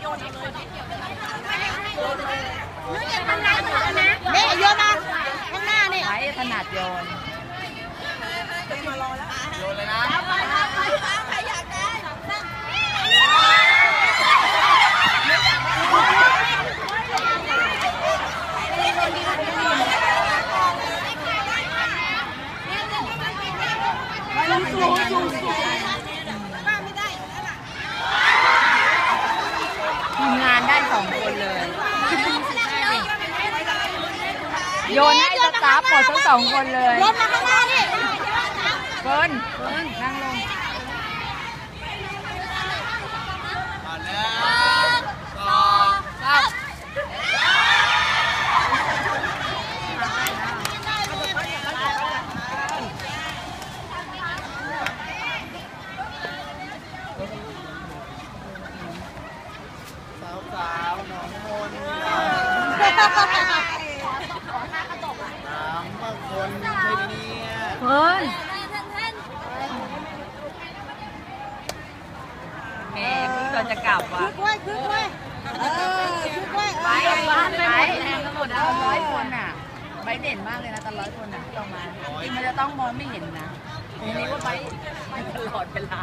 โยนเอาเลนึกยโยนมาข้างหน้านี่ถนัดโยนมารอแล้ว โยนให้สตาฟหมดทั้งสองคนเลยรถมาข้างหน้านี่เฟิร์นเฟิร์นนั่งลงมาแล้วสองสามสาวสาวๆหนองมนถามบางคนใช่ไหม เนี่ยเฟิร์นแหม่พี่ตอนจะกลับว่ะกล้วยคือกล้วยเออคือกล้วยไปบ้านไปหมดแรงกันหมดตอนร้อยคนอะใบเด่นมากเลยนะตอนร้อยคนอะที่ออกมาจริงมันจะต้องมองไม่เห็นนะทีนี้ว่าใบไปตลอดเวลา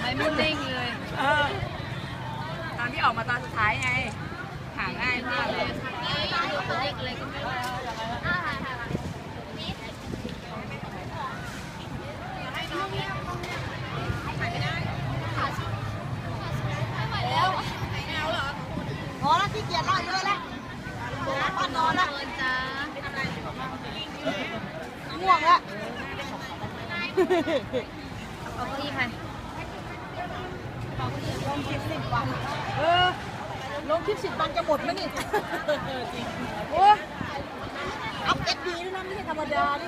ใบไม่นิ่งเลยเออตอนที่ออกมาตอนสุดท้ายไงหาง่ายมากเลยพอแล้วขี้เกียจรออยู่เลยแหละบ้า นอนละง่วงล้วเอาที่ใครลงคลิปสิบวันเออลงคลิปสิบวันจะหมดไหมนี่โอ้อัพเอ็ดดีด้วยนะไม่ใช่ธรรมดาดิ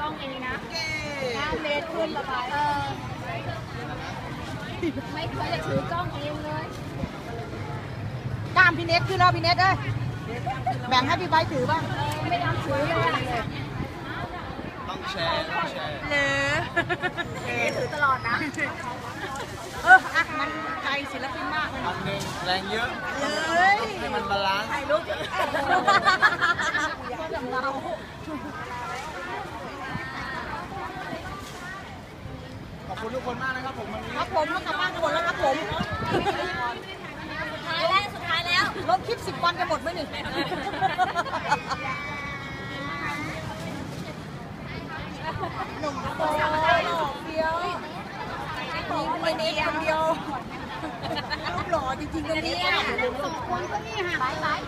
กล้องเองนะห้าเมตรขึ้นระบายไม่เคยจะถือกล้องเองเลย พี่เน็ตขึ้นแล้วพี่เน็ตเอ้ยแบ่งให้พี่ไบถือบ้างไม่ทำถือเลยต้องแชร์ต้องแชร์หรือถือตลอดนะ เอออะมันใจศิลปินมากเลยอันหนึ่งแรงเยอะเลยให้มันบาลานซ์ถ่ายรูปเราขอบคุณทุกคนมากนะครับผมวันนี้ครับผมกลับบ้านทุกันแล้วครับผม ท้ายแล้วสุดท้ายแล้ว ลบคลิป สิบวันจะหมดไหมนี่หนุ่มโตเดียวมีไม่เน็ตคนเดียวรูปหล่อจริงๆเลยเนี่ยสองคนก็นี่ค่ะบายบาย